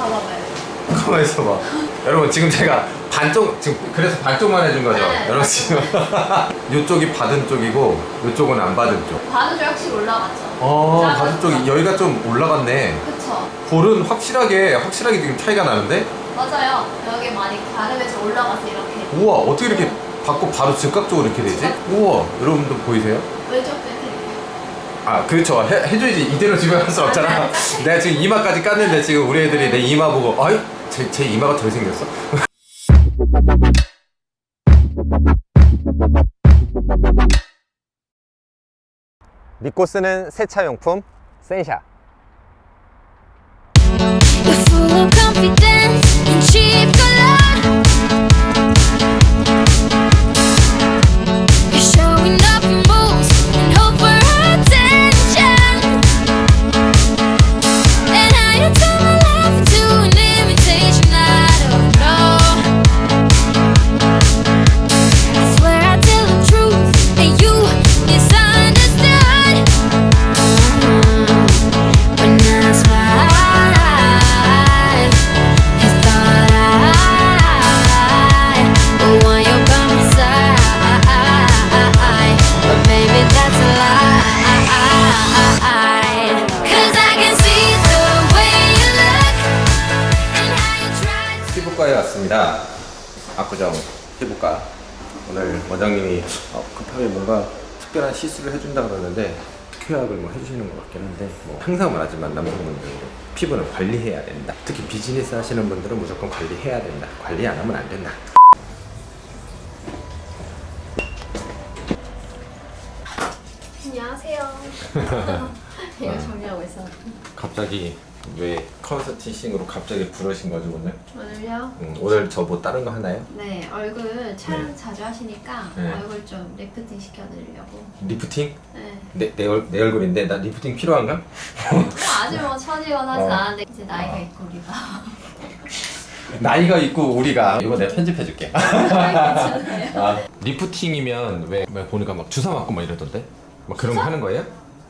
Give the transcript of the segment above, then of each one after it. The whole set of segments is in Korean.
봐봐봐요. 가만히 있어봐. 여러분 지금 제가 반쪽 지금 그래서 반쪽만 해준 거죠. 네, 여러분 지금 이쪽이 받은 쪽이고 이쪽은 안 받은 쪽. 바느질 확실히 올라갔죠. 어 작아졌죠? 받은 쪽이 여기가 좀 올라갔네. 그쵸. 볼은 확실하게 확실하게 지금 차이가 나는데. 맞아요. 여기 많이 가름에서 올라가서 이렇게 우와 어떻게 이렇게 받고 바로 즉각적으로 이렇게 되지? 우와 여러분들 보이세요? 왼쪽 빼드릴게요. 아 그렇죠. 해, 해줘야지. 이대로 집에 갈 수 없잖아. 아, 내가 지금 이마까지 깠는데 지금 우리 애들이 내 이마 보고 아이 제, 제 이마가 덜 생겼어? 믿고 쓰는 세차용품 센샤. You're full of confidence and cheap 피부과에 왔습니다. 압구정 피부과 오늘 원장님이 어, 급하게 뭔가 특별한 시술을 해준다 그러는데 특효약을 뭐 해주시는 것 같긴 한데 뭐 항상 말하지만 남성분들 피부는 관리해야 된다. 특히 비즈니스 하시는 분들은 무조건 관리해야 된다. 관리 안 하면 안 된다. 안녕하세요. 이거 정리하고 있어. 갑자기 왜 컨설팅으로 갑자기 부르신 거죠 오늘? 오늘요? 음, 오늘 저 뭐 다른 거 하나요? 네, 얼굴 촬영 네. 자주 하시니까 네. 얼굴 좀 리프팅 시켜드리려고. 리프팅? 네. 내, 내, 얼, 내 얼굴인데 나 리프팅 필요한가? 뭐 아직 뭐 처지건 하진 어. 않은데 이제 나이가 어. 있고 우리가. 나이가 있고 우리가 이거 내가 편집해줄게 괜찮아요. 아, 리프팅이면 왜, 왜 보니까 막 주사 맞고 막 이러던데? 막 그런 거 하는 거예요?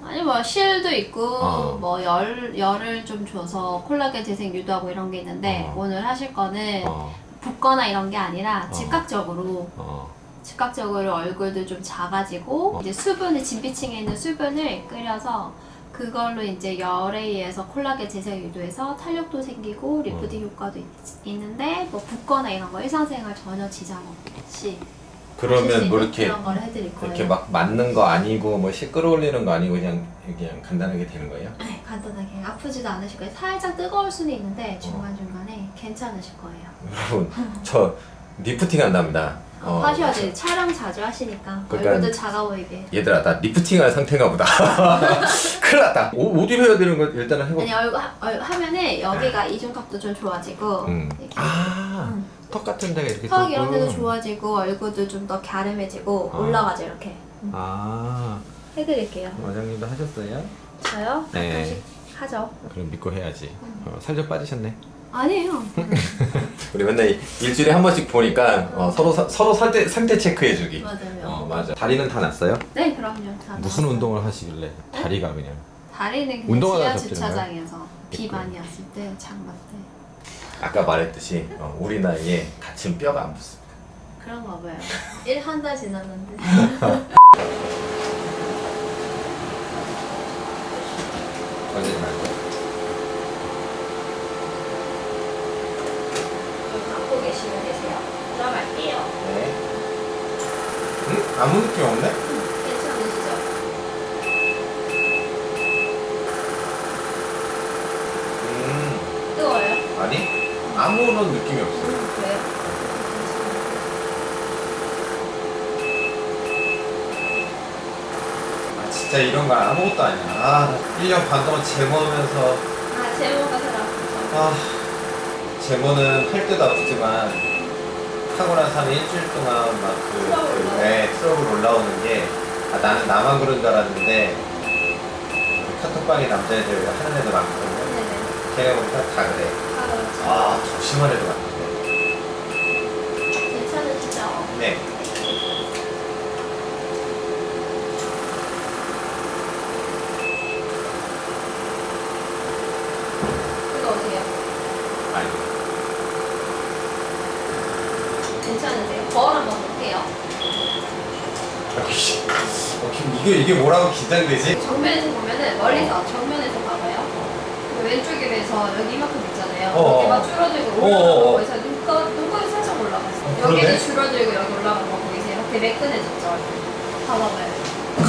아니 뭐 실도 있고 어. 뭐 열 열을 좀 줘서 콜라겐 재생 유도하고 이런 게 있는데 어. 오늘 하실 거는 어, 붓거나 이런 게 아니라 어. 즉각적으로 어, 즉각적으로 얼굴도 좀 작아지고 어. 이제 수분을 진피층에 있는 수분을 끓여서 그걸로 이제 열에 의해서 콜라겐 재생 유도해서 탄력도 생기고 리프팅 효과도 있, 있는데 뭐 붓거나 이런 거 일상생활 전혀 지장 없이 그러면 뭐 이렇게 그런 걸 해드릴 거예요. 이렇게 막 맞는 거 아니고 뭐 시끄러울리는 거 아니고 그냥 그냥 간단하게 되는 거예요? 네, 간단하게 아프지도 않으실 거예요. 살짝 뜨거울 수는 있는데 중간 중간에 괜찮으실 거예요. 여러분 저 리프팅 한답니다. 어, 하셔야지 촬영 자주 하시니까 그러니까- 얼굴도 작아 보이게. 얘들아 나 리프팅할 상태인가 보다. 큰일 났다. 오, 어디로 해야 되는 거 일단은 해봐. 아니 얼굴, 하, 얼굴 하면은 여기가 이중값도 좀 좋아지고 음. 이렇게 아, 음. 턱 같은 데가 이렇게 턱 이런 데도 조금- 좋아지고 얼굴도 좀 더 갸름해지고 아. 올라가죠 이렇게 아, 해드릴게요. 원장님도 하셨어요? 저요? 네. 하죠. 그럼 믿고 해야지. 어, 살좀 빠지셨네. 아니에요. 우리 맨날 일주일에 한 번씩 보니까 어, 서로 사- 서로 상태 상태 체크해주기. 맞아요. 어 맞아. 다리는 다 났어요? 네 그럼요. 다 무슨 나왔어요. 운동을 하시길래 다리가 그냥? 다리는 그냥 지하 접지는 주차장에서 비 있고요. 많이 왔을 때 장마 때 아까 말했듯이 어, 우리 나이에 다친 뼈가 안 붙습니다. 그런가 봐요. 일 한 달 지났는데. 걸리지 말고. 계시면 되세요. 들어갈게요. 네. 응? 아무 느낌 없네? 괜찮으시죠? 음 뜨거워요? 아니 아무런 느낌이 없어. 음, 그래요? 아 진짜 이런 거 아무것도 아니야. 아 1년 반 동안 제모하면서 아, 제모가 새로 왔죠. 아, 제모는 할 때도 아프지만 하고 나서 한 일주일 동안 막그 올라오고. 네, 트러블 올라오는 게 아, 나는 나만 그런 줄 알았는데 카톡방에 남자애들 하는 애들 많거든요. 네네. 걔네 보니까 다 그래. 아, 그렇죠. 아, 더 심한 애들 많던데. 괜찮으시죠? 네. 이게 이게 뭐라고 긴장되지? 정면에서 보면은 멀리서 정면에서 봐봐요. 그 왼쪽에 대해서 여기 이만큼 있잖아요. 어, 여기 어. 막 줄어들고 어, 어, 올라가고 어. 거기서 눈꺼 눈꺼이 살짝 올라갔어. 그러네. 여기는 줄어들고 여기 올라간 거 보이세요? 되게 매끈해졌죠. 봐봐봐요.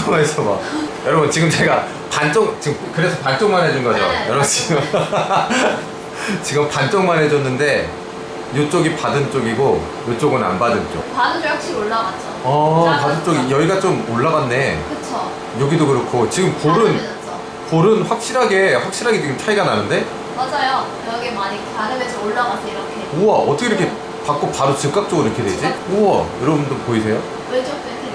가만히 있어봐. 여러분 지금 제가 반쪽 지금 그래서 반쪽만 해준 거죠. 네, 여러분 지금 지금 반쪽만 해줬는데 이쪽이 받은 쪽이고 이쪽은 안 받은 쪽. 바느질 확실히 올라갔죠. 어? 받은 쪽이 여기가 좀 올라갔네. 그쵸. 여기도 그렇고 지금 볼은. 볼은 확실하게 확실하게 지금 차이가 나는데 맞아요. 여기 많이 가름해서 올라가서 이렇게 우와 어떻게 이렇게 받고 바로 즉각적으로 이렇게 되지? 우와 여러분들 보이세요? 왼쪽도 이렇게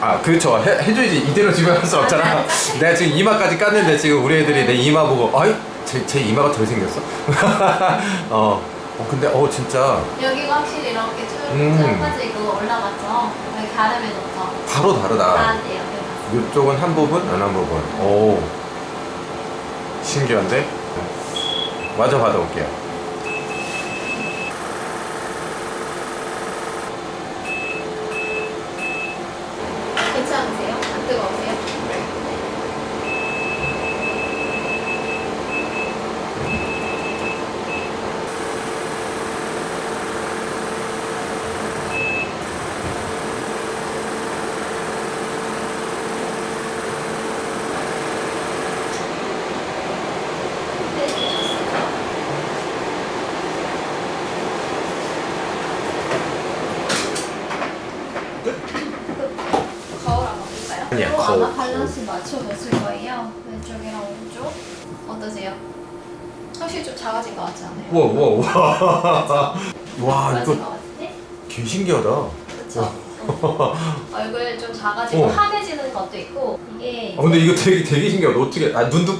아 그렇죠 해, 해줘야지 이대로 지금 할 수 없잖아 아, 네. 내가 지금 이마까지 깠는데 지금 우리 애들이 내 이마 보고 아이 제, 제 이마가 덜 생겼어 어, 어 근데 어 진짜 여기가 확실히 이렇게 쭉 음. 빠지고 올라갔죠. 여기 가름해졌죠. 바로 다르다 나한테 이렇게 봤어. 이쪽은 한 부분 안 한 부분 오 신기한데 마저 받아올게요 괜찮으세요? 안 뜨거우세요? 네, 좋습니다. 거울 한번 볼까요? 아니야, 이거 거울, 아마 밸런스 맞춰봤을 거예요. 왼쪽이랑 오른쪽. 어떠세요? 확실히 좀 작아진 것 같지 않아요? 우와 우와 우와 와 작아진 이거 것 같은데? 개 신기하다? 응. 얼굴 좀 작아지고 어. 환해지는 것도 있고 이게 아 근데 이거 되게 되게 신기하다 어떻게 아 눈도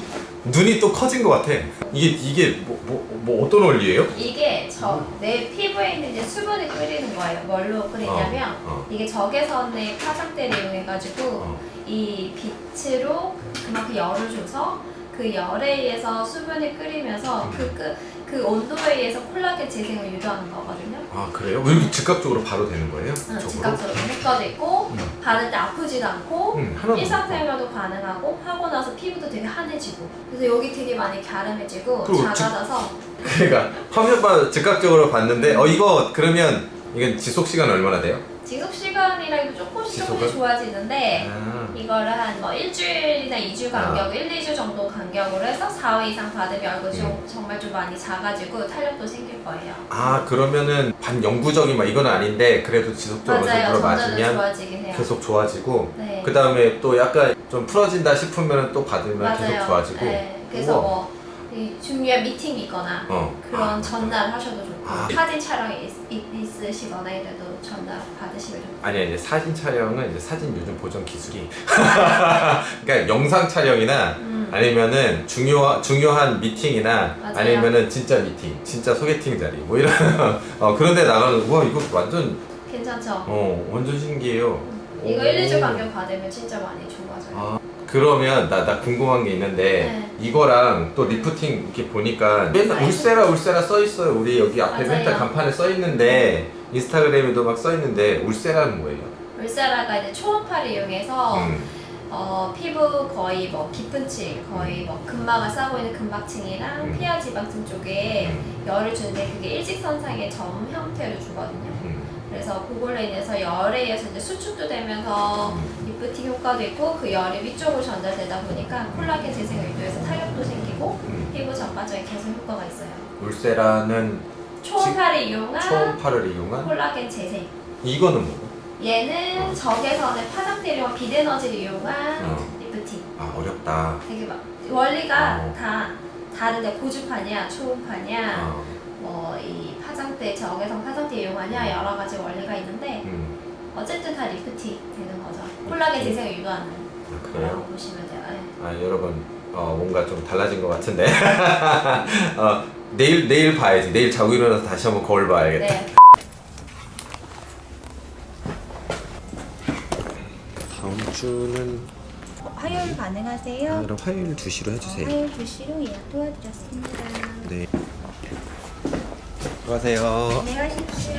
눈이 또 커진 것 같아 이게 이게 뭐 뭐 뭐 어떤 원리예요? 이게 저 내 피부에 있는 이제 수분을 끓이는 거예요. 뭘로 끓이냐면 어, 어. 이게 적외선의 파장대를 이용해가지고 어. 이 빛으로 그만큼 열을 줘서 그 열에 의해서 수분을 끓이면서 그, 그, 그 온도에 의해서 콜라겐 재생을 유도하는 거거든요. 아 그래요? 왜 이렇게 즉각적으로 바로 되는 거예요? 응, 저거로? 즉각적으로 효과도 있고 음. 바를 때 아프지도 않고 응 하나도 일상생활도 가능하고 하고 나서 피부도 되게 환해지고 그래서 여기 되게 많이 갸름해지고 그리고 작아져서 그러니까 화면만 즉각적으로 봤는데 어 이거 그러면 이게 지속 시간 얼마나 돼요? 지속 시간이라도 조금씩? 조금씩 좋아지는데 아, 이거를 한 뭐 일주일이나 2주 간격, 1, 2주 정도 간격으로 해서 4회 이상 받으면 얼굴 좀, 음. 정말 좀 많이 작아지고 탄력도 생길 거예요. 아 그러면은 반영구적인 막 이건 아닌데 그래도 지속적으로 맞아요. 점점 맞으면 좋아지긴 해요. 계속 좋아지고 네. 그 다음에 또 약간 좀 풀어진다 싶으면 또 받으면 계속 좋아지고 네. 그래서 우와. 뭐 이 중요한 미팅이 있거나 어. 그런 전날 하셔도 좋고 아. 사진 촬영이 있, 있, 있으시거나 이래도 전날 받으시면 아니야 이제 사진 촬영은 이제 사진 요즘 보정 기술이 그러니까 영상 촬영이나 음. 아니면은 중요 중요한 미팅이나 맞아요. 아니면은 진짜 미팅, 진짜 소개팅 자리 뭐 이런 어 그런 데 나가는 우와 이거 완전 괜찮죠? 어 완전 신기해요. 이거 오. 1, 2주 간격 받으면 진짜 많이 좋아져요. 아 그러면 나 나 궁금한 게 있는데 네. 이거랑 또 리프팅 이렇게 보니까 맨날 네. 울세라 울세라 써 있어요. 우리 여기 앞에 맞아요. 맨날 간판에 써 있는데 인스타그램에도 막 써 있는데 울세라는 뭐예요? 울세라가 이제 초음파를 이용해서 음. 어, 피부 거의 뭐 깊은 층, 거의 뭐 근막을 싸고 있는 근막층이랑 음. 피하 지방층 쪽에 음. 열을 주는데 그게 일직선상의 점 형태를 주거든요. 음. 그래서 그걸로 인해서 열에 의해서 이제 수축도 되면서 음. 리프팅 효과도 있고 그 열이 위쪽으로 전달되다 보니까 콜라겐 재생을 유도해서 탄력도 생기고 음. 피부 전반적인 개선 효과가 있어요. 울세라는 초음파를 이용한 초음파를 이용한 콜라겐 재생. 이거는 뭐? 얘는 적외선의 이용한 비대너지를 이용한 어. 리프팅. 아 어렵다. 되게 막 원리가 어. 다 다른데 고주파냐 초음파냐 어. 뭐이 파장대 적외선 파장대 이용하냐 여러 가지 원리가 있는데 음. 어쨌든 다 리프팅 되는 거죠. 콜라겐 재생을 유도하는 아, 거라고 그래요? 보시면 돼요. 네. 아 여러분 어, 뭔가 좀 달라진 것 같은데 어, 내일 내일 봐야지 내일 자고 일어나서 다시 한번 거울 봐야겠다 네. 다음 주는 화요일 가능하세요? 그럼 화요일 2시로 해주세요 화요일 2시로 예약 도와드렸습니다. 네 들어가세요 안녕하십시오.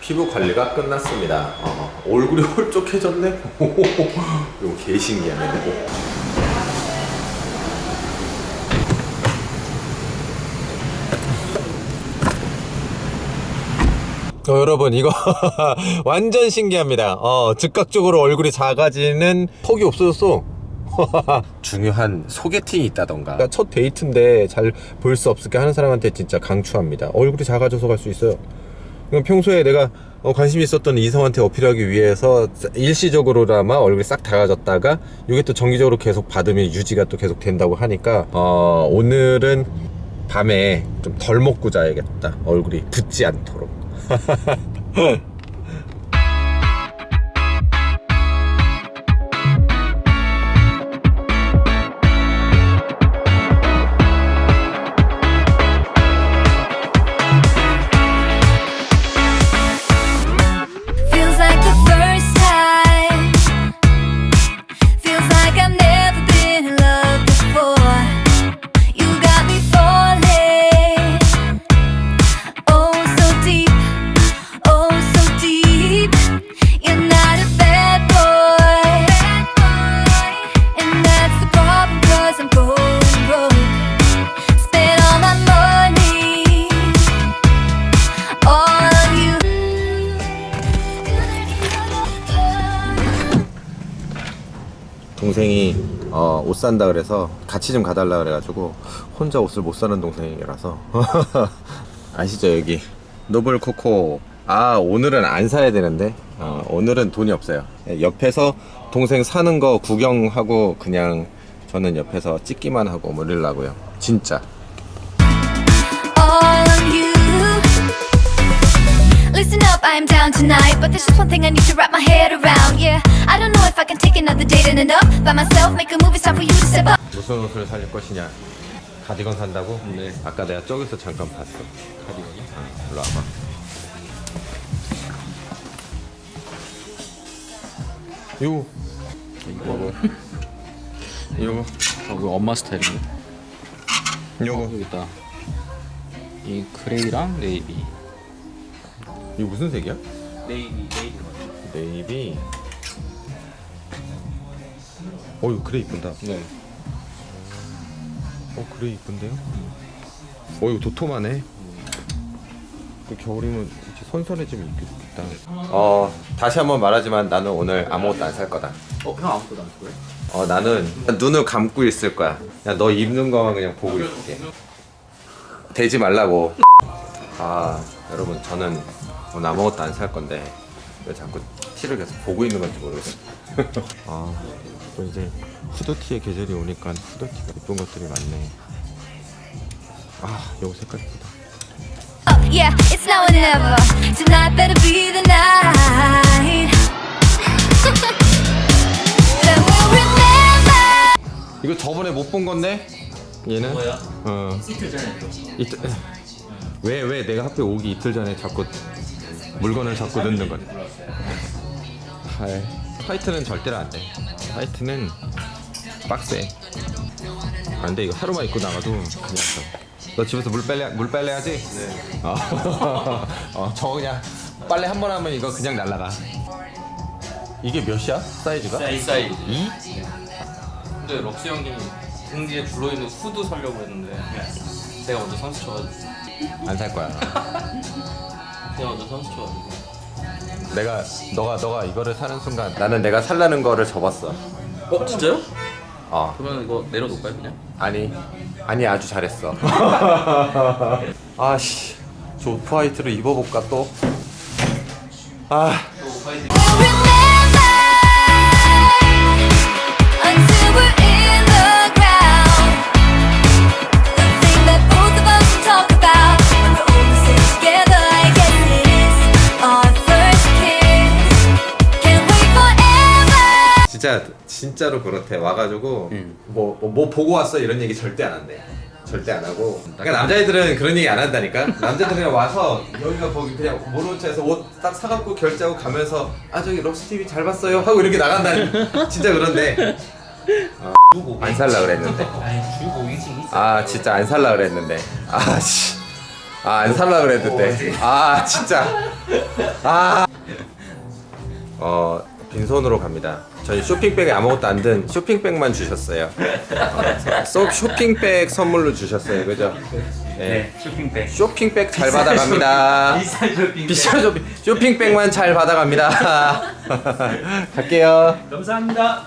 피부 관리가 끝났습니다. 어, 얼굴이 홀쭉해졌네. 이거 개 신기하네. 이거. 어, 여러분 이거 완전 신기합니다. 어, 즉각적으로 얼굴이 작아지는 턱이 없어졌어. 중요한 소개팅이 있다던가 그러니까 첫 데이트인데 잘 볼 수 없게 하는 사람한테 진짜 강추합니다. 얼굴이 작아져서 갈 수 있어요. 그럼 평소에 내가 어, 관심 있었던 이성한테 어필하기 위해서 일시적으로나마 얼굴이 싹 작아졌다가 이게 또 정기적으로 계속 받으면 유지가 또 계속 된다고 하니까 어, 오늘은 밤에 좀 덜 먹고 자야겠다. 얼굴이 붓지 않도록. 哈哈哈哈 동생이 어, 옷 산다 그래서 같이 좀 가달라 그래가지고 혼자 옷을 못 사는 동생이라서. 아시죠 여기? 노블 코코. 아 오늘은 안 사야 되는데? 어, 오늘은 돈이 없어요. 옆에서 동생 사는 거 구경하고 그냥 저는 옆에서 찍기만 하고 모르려고요. 진짜 down tonight, but there's just one thing I need to wrap my head around. Yeah, I don't know if I can take another date in and up by myself. Make a movie, it's time for you to step up. 무슨 옷을 살 것이냐 가디건 산다고? 네 아까 내가 저기서 잠깐 봤어 가디건이요? 아, 일로 와봐 요거 이거 요거 어, 그 엄마 스타일인데 요거 여기 있다 이 그레이랑 네이비 이거 무슨 색이야? 네이비 네이비 네이비? 어 이거 그래 이쁜다. 네. 어 그래 이쁜데요? 어 이거 도톰하네. 그 겨울이면 이렇게 선선해지면 입기 좋겠다. 어 다시 한번 말하지만 나는 오늘 아무것도 안 살 거다. 어? 형 아무것도 안 거예요? 어 나는 눈을 감고 있을 거야. 그냥 너 입는 거만 그냥 보고 있을게. 대지 말라고. 아 여러분 저는 오늘 아무것도 안 살 건데 왜 자꾸 티를 계속 보고 있는 건지 모르겠어 아 또 이제 후드티의 계절이 오니까 후드티가 예쁜 것들이 많네 아 요거 색깔 Up, yeah, it's now or never. Tonight better be the night. Then we'll remember. 이거 저번에 못 본 건데 얘는 뭐야? 어 이틀 전에 이틀 왜 왜 내가 학교 오기 이틀 전에 자꾸 물건을 자꾸 넣는 거야? 할 화이트는 절대로 안 돼. 화이트는 빡세. 안 돼. 이거 하루만 입고 나가도 그냥 저. 너 집에서 물 빨래 물 빨래 하지? 네. 어, 어, 저 그냥 빨래 한 번 하면 이거 그냥 날라가. 이게 몇이야? 사이즈가? 이 사이즈 이? 근데 럭스 형이 등뒤에 불어있는 후드 살려고 했는데 제가 먼저 선수 쳐가지고 안 살 거야. 선수 쳐가지고 내가 너가 너가 이거를 사는 순간 나는 내가 살라는 거를 접었어. 어? 진짜요? 어. 그러면 이거 내려놓을까요 그냥? 아니 아니 아주 잘했어 아씨 저 오프 화이트를 입어볼까 또? 아 진짜 진짜로 그렇대. 와가지고 응. 뭐, 뭐, 뭐 보고 왔어? 이런 얘기 절대 안 한대. 절대 안 하고. 그러니까 남자애들은 그런 얘기 안 한다니까. 남자들은 그냥 와서 여기가 거기 그냥 모르는 차에서 옷 딱 사갖고 결제하고 가면서 아 저기 럭스 TV 잘 봤어요 하고 이렇게 나간다 진짜 그런데. 어, 안 살라 그랬는데. 아 진짜 안 살라 그랬는데. 아씨. 아, 안 살라 그랬는데. 아, 진짜. 아. 어, 빈손으로 갑니다. 저희 쇼핑백에 아무것도 안 든 쇼핑백만 주셨어요. 어, 소- 쇼핑백 선물로 주셨어요. 그죠? 네. 쇼핑백. 쇼핑백 잘 받아갑니다. 비싼 쇼핑백. 비싼 쇼핑, 쇼핑백만 잘 받아갑니다. 갈게요. 감사합니다.